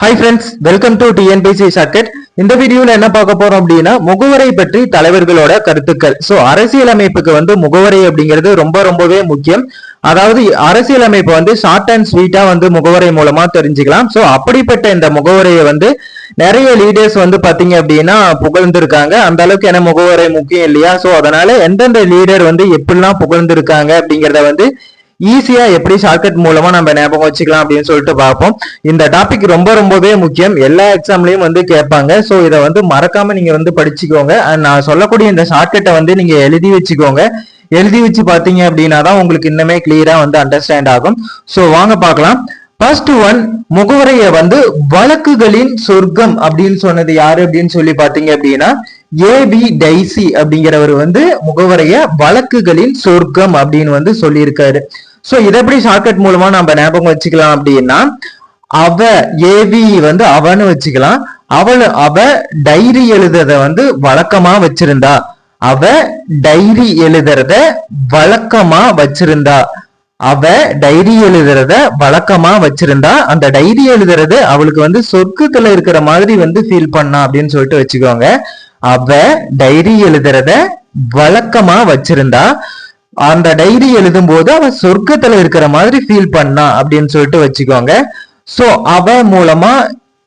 Hi friends welcome to TNPSC socket இந்த வீடியோல என்ன பார்க்க போறோம் அப்படின்னா முகவரை பற்றி தலைவர்களோட கருத்துக்கள். ஸோ அரசியலமைப்புக்கு வந்து முகவரை அப்படிங்கிறது ரொம்ப ரொம்பவே முக்கியம். அதாவது அரசியலமைப்பு வந்து ஷார்ட் அண்ட் ஸ்வீட்டா வந்து முகவரை மூலமா தெரிஞ்சுக்கலாம். ஸோ அப்படிப்பட்ட இந்த முகவரையை வந்து நிறைய லீடர்ஸ் வந்து பாத்தீங்க அப்படின்னா புகழ்ந்திருக்காங்க. அந்த அளவுக்கு என்ன முகவரை முக்கியம் இல்லையா? ஸோ அதனால எந்தெந்த லீடர் வந்து எப்படிலாம் புகழ்ந்திருக்காங்க அப்படிங்கிறத வந்து ஈஸியா எப்படி ஷார்ட்கட் மூலமா நம்ம ஞாபகம் வச்சுக்கலாம் அப்படின்னு சொல்லிட்டு பார்ப்போம். இந்த டாபிக் ரொம்ப ரொம்பவே முக்கியம். எல்லா எக்ஸாம்லயும் வந்து கேட்பாங்க. ஸோ இதை வந்து மறக்காம நீங்க வந்து படிச்சுக்கோங்க. நான் சொல்லக்கூடிய இந்த ஷார்ட்கட்டை வந்து நீங்க எழுதி வச்சுக்கோங்க. எழுதி வச்சு பார்த்தீங்க அப்படின்னா தான் உங்களுக்கு இன்னுமே கிளியரா வந்து அண்டர்ஸ்டாண்ட் ஆகும். ஸோ வாங்க பார்க்கலாம். ஃபர்ஸ்ட் ஒன் முகவரைய வந்து வழக்குகளின் சொர்க்கம் அப்படின்னு சொன்னது யாரு அப்படின்னு சொல்லி பாத்தீங்க அப்படின்னா ஏபி டைசி அப்படிங்கிறவர் வந்து முகவரைய வழக்குகளின் சொர்க்கம் அப்படின்னு வந்து சொல்லியிருக்காரு. ஸோ இதை எப்படி ஷார்ட்கட் மூலமா நம்ம ஞாபகம் வச்சுக்கலாம் அப்படின்னா அவ ஏவி வந்து அவன்னு வச்சுக்கலாம். அவள் அவ டைரி எழுதுறத வந்து வழக்கமா வச்சிருந்தா. அவ டைரி எழுதுறத வழக்கமா வச்சிருந்தா. அவ டைரி எழுதுறத வழக்கமா வச்சிருந்தா. அந்த டைரி எழுதுறது அவளுக்கு வந்து சொர்க்கத்துல இருக்கிற மாதிரி வந்து ஃபீல் பண்ணா அப்படின்னு சொல்லிட்டு வச்சுக்கோங்க. அவ டைரி எழுதுறத வழக்கமா வச்சிருந்தா. அந்த டைரி எழுதும் போது அவ சொர்க்கத்துல இருக்கிற மாதிரி ஃபீல் பண்ணா அப்படின்னு சொல்லிட்டு வச்சுக்கோங்க. சோ அவ மூலமா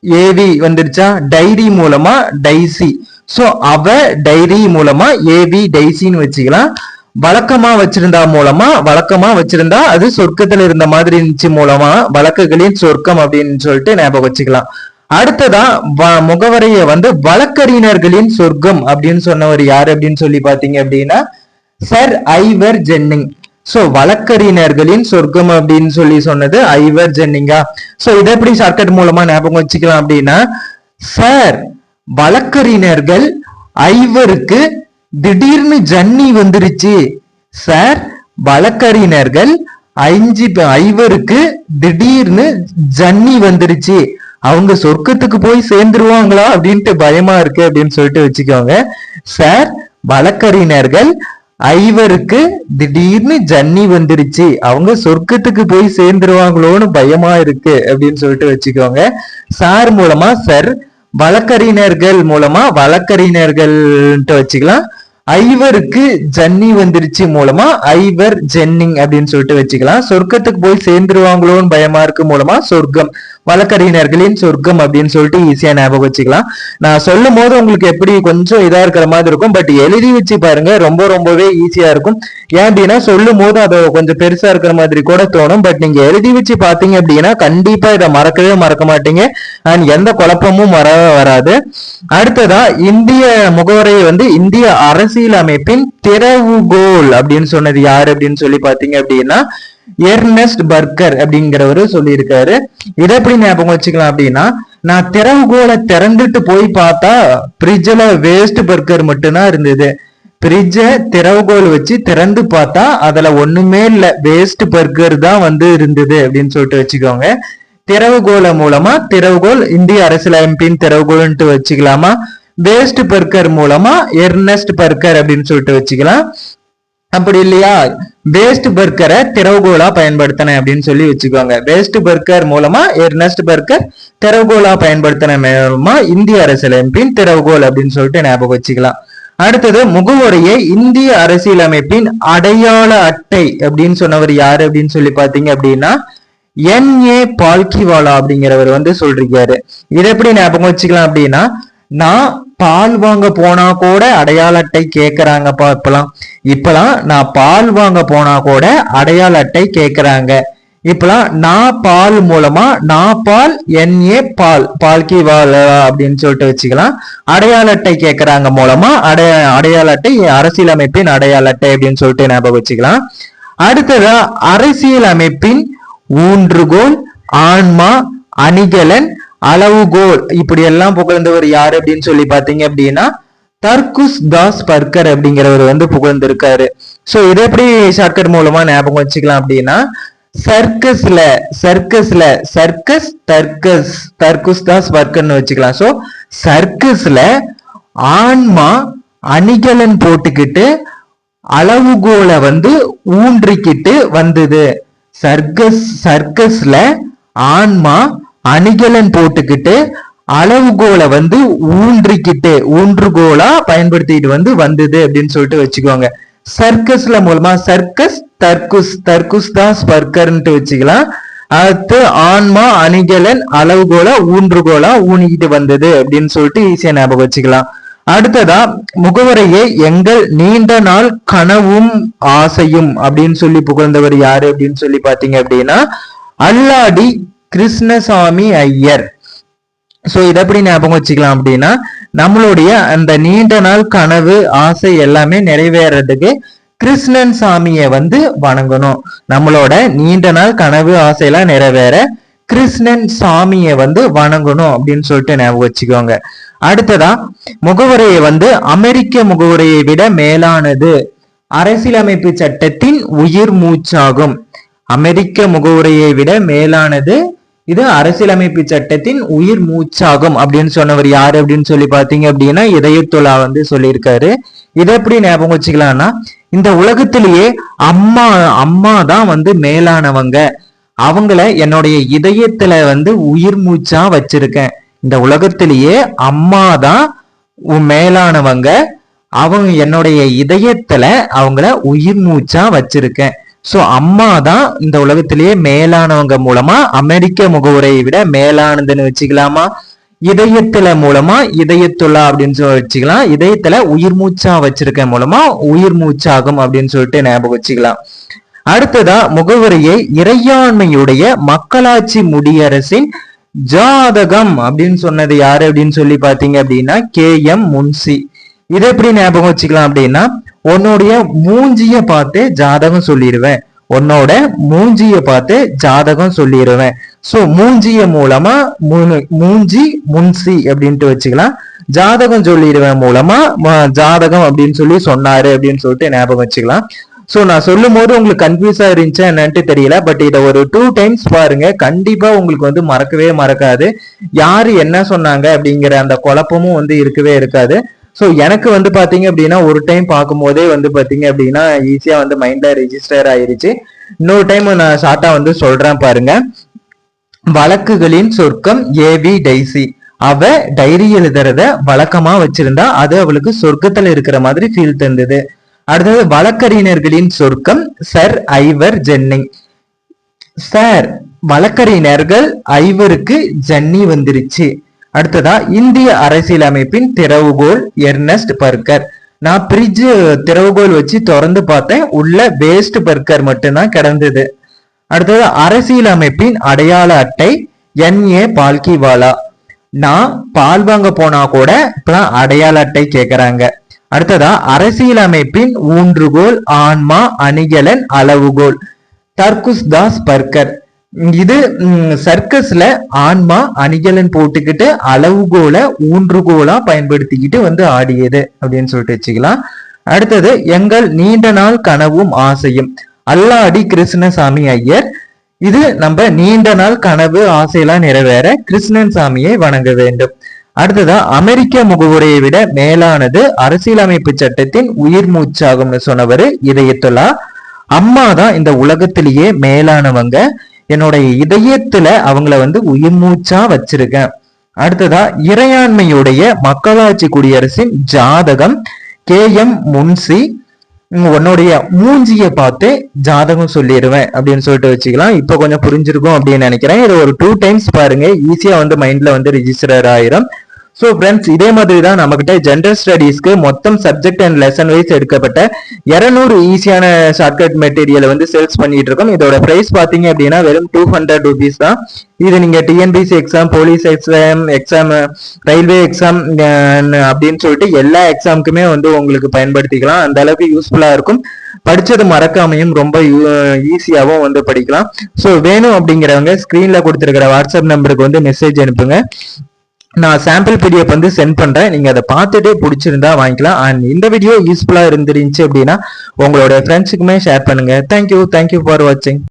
ஏவி வந்துருச்சா? டைரி மூலமா டைசி சோ அவ டைரி மூலமா ஏவி டைசின்னு வச்சுக்கலாம். வழக்கமா வச்சிருந்தா மூலமா வழக்கமா வச்சிருந்தா அது சொர்க்கத்துல இருந்த மாதிரி இருந்துச்சு மூலமா வழக்குகளின் சொர்க்கம் அப்படின்னு சொல்லிட்டு ஞாபகம் வச்சுக்கலாம். அடுத்ததா வ- முகவரைய வந்து வழக்கறிஞர்களின் சொர்க்கம் அப்படின்னு சொன்னவர் யாரு அப்படின்னு சொல்லி பாத்தீங்க அப்படின்னா சர் ஐவர் ஜென்னிங். சோ வழக்கறிஞர்களின் சொர்க்கம் அப்படின்னு சொல்லி சொன்னது ஐவர் ஜென்னிங்கா? சோ இதை எப்படி ஷார்ட்கட் மூலமா ஞாபகம் வச்சுக்கலாம் அப்படின்னா சார் வழக்கறிஞர்கள் ஐவருக்கு திடீர்னு ஜன்னி வந்துருச்சு. சார் வழக்கறிஞர்கள் ஐந்து ஐவருக்கு திடீர்னு ஜன்னி வந்துருச்சு. அவங்க சொர்க்கத்துக்கு போய் சேர்ந்துருவாங்களா அப்படின்ட்டு பயமா இருக்கு அப்படின்னு சொல்லிட்டு வச்சுக்கோங்க. சார் வழக்கறிஞர்கள் ஐவருக்கு திடீர்னு ஜன்னி வந்துருச்சு. அவங்க சொர்க்கத்துக்கு போய் சேர்ந்துருவாங்களோன்னு பயமா இருக்கு அப்படின்னு சொல்லிட்டு வச்சுக்கோங்க. சார் மூலமா சர் வழக்கறிஞர்கள் மூலமா வழக்கறிஞர்கள்ட்டு வச்சுக்கலாம். ஐவருக்கு ஜன்னி வந்துருச்சு மூலமா ஐவர் ஜென்னிங் அப்படின்னு சொல்லிட்டு வச்சுக்கலாம். சொர்க்கத்துக்கு போய் சேர்ந்துருவாங்களோன்னு பயமா இருக்கு மூலமா சொர்க்கம். வழக்கறிஞர்களின் சொர்க்கம் அப்படின்னு சொல்லிட்டு ஈஸியா ஞாபகம் வச்சுக்கலாம். நான் சொல்லும் போது உங்களுக்கு எப்படி கொஞ்சம் இதா இருக்கிற மாதிரி இருக்கும். பட் எழுதி வச்சு பாருங்க. ரொம்ப ரொம்பவே ஈஸியா இருக்கும். ஏன் அப்படின்னா சொல்லும் போது அதை கொஞ்சம் பெருசா இருக்கிற மாதிரி கூட தோணும். பட் நீங்க எழுதி வச்சு பாத்தீங்க அப்படின்னா கண்டிப்பா இதை மறக்கவே மறக்க மாட்டீங்க. அண்ட் எந்த குழப்பமும் வர வராது. அடுத்ததா இந்திய முகவரை வந்து இந்திய அரசு அரசியல் அமைப்பின் திறவுகோல் அப்படின்னு சொன்னது யாரு அப்படின்னு சொல்லி பாத்தீங்க அப்படின்னா எர்னஸ்ட் பர்கர் அப்படிங்கிறவரு சொல்லியிருக்காரு. இதை எப்படி ஞாபகம் வச்சுக்கலாம் அப்படின்னா நான் திறவுகோலை திறந்துட்டு போய் பார்த்தா ஃப்ரிட்ஜில் வேஸ்ட் பர்கர் மட்டும்தான் இருந்தது. ஃப்ரிட்ஜ திறவுகோல் வச்சு திறந்து பார்த்தா அதுல ஒண்ணுமே இல்லை. வேஸ்ட் பர்கர் தான் வந்து இருந்தது அப்படின்னு சொல்லிட்டு வச்சுக்கோங்க. திறவுகோலை மூலமா திறவுகோல் இந்திய அரசியலமைப்பின் திறவுகோல்ன்ட்டு வச்சுக்கலாமா? வேஸ்ட் பர்கர் மூலமா எர்னஸ்ட் பர்கர் அப்படின்னு சொல்லிட்டு வச்சுக்கலாம். அப்படி இல்லையா? வேஸ்ட் பர்கரை திறவுகோலா பயன்படுத்தினேன் அப்படின்னு சொல்லி வச்சுக்கோங்க. வேஸ்ட் பர்கர் மூலமா எர்னஸ்ட் பர்கர் திறவுகோலா பயன்படுத்தின மூலமா இந்திய அரசியலமைப்பின் திறவுகோல் அப்படின்னு சொல்லிட்டு ஞாபகம் வச்சுக்கலாம். அடுத்தது முகவுரையை இந்திய அரசியலமைப்பின் அடையாள அட்டை அப்படின்னு சொன்னவர் யாரு அப்படின்னு சொல்லி பாத்தீங்க அப்படின்னா என் ஏ பால்கிவாலா அப்படிங்கிறவர் வந்து சொல்றாரு இதை எப்படி ஞாபகம் வச்சுக்கலாம் அப்படின்னா நான் பால் வாங்க போனா கூட அடையாள அட்டை கேட்கறாங்கப்பா இப்பெல்லாம். இப்பெல்லாம் நான் பால் வாங்க போனா கூட அடையாள அட்டை கேட்கறாங்க இப்பெல்லாம் நான் பால் மூலமா நான் பால் என்ஏ பால் பால்கி வால் அப்படின்னு சொல்லிட்டு வச்சுக்கலாம். அடையாள அட்டை கேட்கறாங்க மூலமா அடைய அடையாள அட்டை அரசியலமைப்பின் அடையாள அட்டை அப்படின்னு சொல்லிட்டு ஞாபகம் வச்சுக்கலாம். அடுத்ததா அரசியல் அமைப்பின் ஊன்றுகோல் ஆன்மா அணிகலன் அளவுகோல் இப்படி எல்லாம் புகழ்ந்தவர் யாரு அப்படின்னு சொல்லி பாத்தீங்க அப்படின்னா தர்குஸ் தாஸ் பர்கர் அப்படிங்கிறவர் வந்து புகழ்ந்திருக்காரு. ஸோ இதை எப்படி ஷார்ட்கட் மூலமா ஞாபகம் வச்சுக்கலாம் அப்படின்னா சர்க்கஸ்ல சர்க்கஸ்ல சர்க்கஸ் தர்கஸ் தர்குஸ் தாஸ் பர்கர்னு வச்சுக்கலாம். ஸோ சர்க்கஸ்ல ஆன்மா அணிகலன் போட்டுக்கிட்டு அளவுகோலை வந்து ஊன்றிக்கிட்டு வந்தது. சர்க்கஸ் சர்க்கஸ்ல ஆன்மா அணிகலன் போட்டுக்கிட்டு அளவுகோலை வந்து ஊன்றிக்கிட்டு ஊன்றுகோலா பயன்படுத்திட்டு வந்து வந்தது அப்படின்னு சொல்லிட்டு வச்சுக்கோங்க. சர்க்கஸ்ல மூலமா சர்க்கஸ் தர்குஸ் தர்குஸ் தான் ஸ்பர்கர்ன்ட்டு வச்சுக்கலாம். அடுத்து ஆன்மா அணிகலன் அளவுகோலா ஊன்றுகோலா ஊனிக்கிட்டு வந்தது அப்படின்னு சொல்லிட்டு ஈஸியா ஞாபகம் வச்சுக்கலாம். அடுத்ததா முகவரையே எங்கள் நீண்ட நாள் கனவும் ஆசையும் அப்படின்னு சொல்லி புகழ்ந்தவர் யாரு அப்படின்னு சொல்லி பாத்தீங்க அப்படின்னா அல்லாடி கிருஷ்ணசாமி ஐயர். ஸோ இதை எப்படி ஞாபகம் வச்சுக்கலாம் அப்படின்னா நம்மளுடைய அந்த நீண்ட நாள் கனவு ஆசை எல்லாமே நிறைவேறதுக்கு கிருஷ்ணன் சாமியை வந்து வணங்கணும். நம்மளோட நீண்ட நாள் கனவு ஆசையெல்லாம் நிறைவேற கிருஷ்ணன் சாமியை வந்து வணங்கணும் அப்படின்னு சொல்லிட்டு ஞாபகம் வச்சுக்கோங்க. அடுத்ததா முகவுரையை வந்து அமெரிக்க முகவுரையை விட மேலானது. அரசியலமைப்பு சட்டத்தின் உயிர் மூச்சாகும். அமெரிக்க முகவுரையை விட மேலானது இது அரசியலமைப்பு சட்டத்தின் உயிர் மூச்சாகும் அப்படின்னு சொன்னவர் யாரு அப்படின்னு சொல்லி பாத்தீங்க அப்படின்னா இதயத்துலா வந்து சொல்லியிருக்காரு. இதை எப்படி ஞாபகம் வச்சுக்கலாம்னா இந்த உலகத்திலேயே அம்மா அம்மா தான் வந்து மேலானவங்க. அவங்கள என்னுடைய இதயத்துல வந்து உயிர் மூச்சா வச்சிருக்கேன். இந்த உலகத்திலேயே அம்மா தான் மேலானவங்க. அவங்க என்னுடைய இதயத்துல அவங்கள உயிர் மூச்சா வச்சிருக்கேன். ஸோ அம்மா தான் இந்த உலகத்திலேயே மேலானவங்க மூலமா அமெரிக்க முகவுரையை விட மேலானதுன்னு வச்சுக்கலாமா? இதயத்துல மூலமா இதயத்துள்ளா அப்படின்னு சொல்லி வச்சுக்கலாம். இதயத்துல உயிர் மூச்சா வச்சிருக்க மூலமா உயிர் மூச்சாகும் அப்படின்னு சொல்லிட்டு ஞாபகம் வச்சுக்கலாம். அடுத்ததா முகவரியை இறையாண்மையுடைய மக்களாட்சி முடியரசின் ஜாதகம் அப்படின்னு சொன்னது யாரு அப்படின்னு சொல்லி பாத்தீங்க அப்படின்னா கே எம் முன்சி. இதை எப்படி ஞாபகம் வச்சுக்கலாம் அப்படின்னா உன்னுடைய மூஞ்சிய பார்த்து ஜாதகம் சொல்லிடுவேன். உன்னோட மூஞ்சிய பார்த்து ஜாதகம் சொல்லிடுவேன். சோ மூஞ்சிய மூலமா மூஞ்சி முன்சி அப்படின்ட்டு வச்சுக்கலாம். ஜாதகம் சொல்லிடுவேன் மூலமா ஜாதகம் அப்படின்னு சொல்லி சொன்னாரு அப்படின்னு சொல்லிட்டு ஞாபகம் வச்சுக்கலாம். சோ நான் சொல்லும் போது உங்களுக்கு கன்ஃபியூஸா இருந்துச்சா என்னன்ட்டு தெரியல. பட் இதை ஒரு டூ டைம்ஸ் பாருங்க. கண்டிப்பா உங்களுக்கு வந்து மறக்கவே மறக்காது. யாரு என்ன சொன்னாங்க அப்படிங்கிற அந்த குழப்பமும் வந்து இருக்கவே இருக்காது. ஸோ எனக்கு வந்து பார்த்தீங்க அப்படின்னா ஒரு டைம் பார்க்கும்போதே வந்து பார்த்தீங்க அப்படின்னா ஈஸியாக வந்து மைண்டில் ரெஜிஸ்டர் ஆயிருச்சு. இன்னொரு டைம் நான் ஷார்ட்டாக வந்து சொல்கிறேன் பாருங்க. வழக்குகளின் சொர்க்கம் ஏவி டைசி. அவ டைரி எழுதுறத வழக்கமா வச்சிருந்தா அது அவளுக்கு சொர்க்கத்துல இருக்கிற மாதிரி ஃபீல் தந்தது. அடுத்தது வழக்கறிஞர்களின் சொர்க்கம் சர் ஐவர் ஜென்னி சார் வழக்கறிஞர்கள் ஐவருக்கு ஜன்னி வந்துருச்சு. அடுத்ததா இந்திய அரசியலமைப்பின் திறவுகோல் எர்னஸ்ட் பர்கர். நான் பிரிட்ஜ் திறவுகோல் வச்சு திறந்து பார்த்தேன். உள்ள வேஸ்ட் பர்கர் மட்டும்தான் கிடந்தது. அடுத்தது அரசியலமைப்பின் அடையாள அட்டை என் ஏ பால்கிவாலா. நான் பால் வாங்க போனா கூட இப்பெல்லாம் அடையாள அட்டை கேட்கறாங்க அடுத்ததா அரசியலமைப்பின் ஊன்றுகோல் ஆன்மா அணிகலன் அளவுகோல். தர்குஸ் தாஸ் பர்கர். இது சர்க்கஸ்ல ஆன்மா அணிகலன் போட்டுக்கிட்டு அளவுகோல ஊன்றுகோலா பயன்படுத்திக்கிட்டு வந்து ஆடியது அப்படின்னு சொல்லிட்டு வச்சுக்கலாம். அடுத்தது எங்கள் நீண்ட நாள் கனவும் ஆசையும். அல்லாடி கிருஷ்ணசாமி ஐயர். இது நம்ம நீண்ட நாள் கனவு ஆசையெல்லாம் நிறைவேற கிருஷ்ணன் சாமியை வணங்க வேண்டும். அடுத்ததா அமெரிக்க முகவுரையை விட மேலானது அரசியலமைப்பு சட்டத்தின் உயிர் மூச்சாகும்னு சொன்னவர் இதயத்துலா அம்மா தான் இந்த உலகத்திலேயே மேலானவங்க. என்னுடைய இதயத்துல அவங்கள வந்து உயிர் மூச்சா வச்சிருக்கேன். அடுத்ததா இறையாண்மையுடைய மக்களாட்சி குடியரசின் ஜாதகம் கே எம் முன்சி உன்னுடைய மூஞ்சிய பார்த்து ஜாதகம் சொல்லிடுவேன் அப்படின்னு சொல்லிட்டு வச்சுக்கலாம். இப்ப கொஞ்சம் புரிஞ்சிருக்கும் அப்படின்னு நினைக்கிறேன். இது ஒரு டூ டைம்ஸ் பாருங்க. ஈஸியா வந்து மைண்ட்ல வந்து ரிஜிஸ்டர் ஆயிரும். ஸோ ஃப்ரெண்ட்ஸ் இதே மாதிரி தான் நம்மகிட்ட ஜென்ரல் ஸ்டடீஸ்க்கு மொத்தம் சப்ஜெக்ட் அண்ட் லெசன் வைஸ் எடுக்கப்பட்ட இரநூறு ஈஸியான ஷார்ட்கட் மெட்டீரியல் வந்து சேல்ஸ் பண்ணிட்டு இருக்கோம். இதோட ப்ரைஸ் பார்த்தீங்க அப்படின்னா வெறும் டூ ஹண்ட்ரட் ருபீஸ் தான். இது நீங்க TNPSC exam police exam exam railway exam அப்படின்னு சொல்லிட்டு எல்லா எக்ஸாமுக்குமே வந்து உங்களுக்கு பயன்படுத்திக்கலாம். அந்த அளவுக்கு யூஸ்ஃபுல்லா இருக்கும். படிச்சது மறக்காமையும் ரொம்ப ஈஸியாகவும் வந்து படிக்கலாம். ஸோ வேணும் அப்படிங்கிறவங்க ஸ்க்ரீனில் கொடுத்துருக்கிற வாட்ஸ்அப் நம்பருக்கு வந்து மெசேஜ் அனுப்புங்க. நான் சாம்பிள் பிடிஎஃப் வந்து சென்ட் பண்ணுறேன் நீங்கள் அதை பார்த்துட்டே பிடிச்சிருந்தா வாங்கிக்கலாம். அண்ட் இந்த வீடியோ யூஸ்ஃபுல்லாக இருந்துருந்துச்சு அப்படின்னா உங்களோட ஃப்ரெண்ட்ஸுக்குமே ஷேர் பண்ணுங்க. Thank you thank you for வாட்சிங்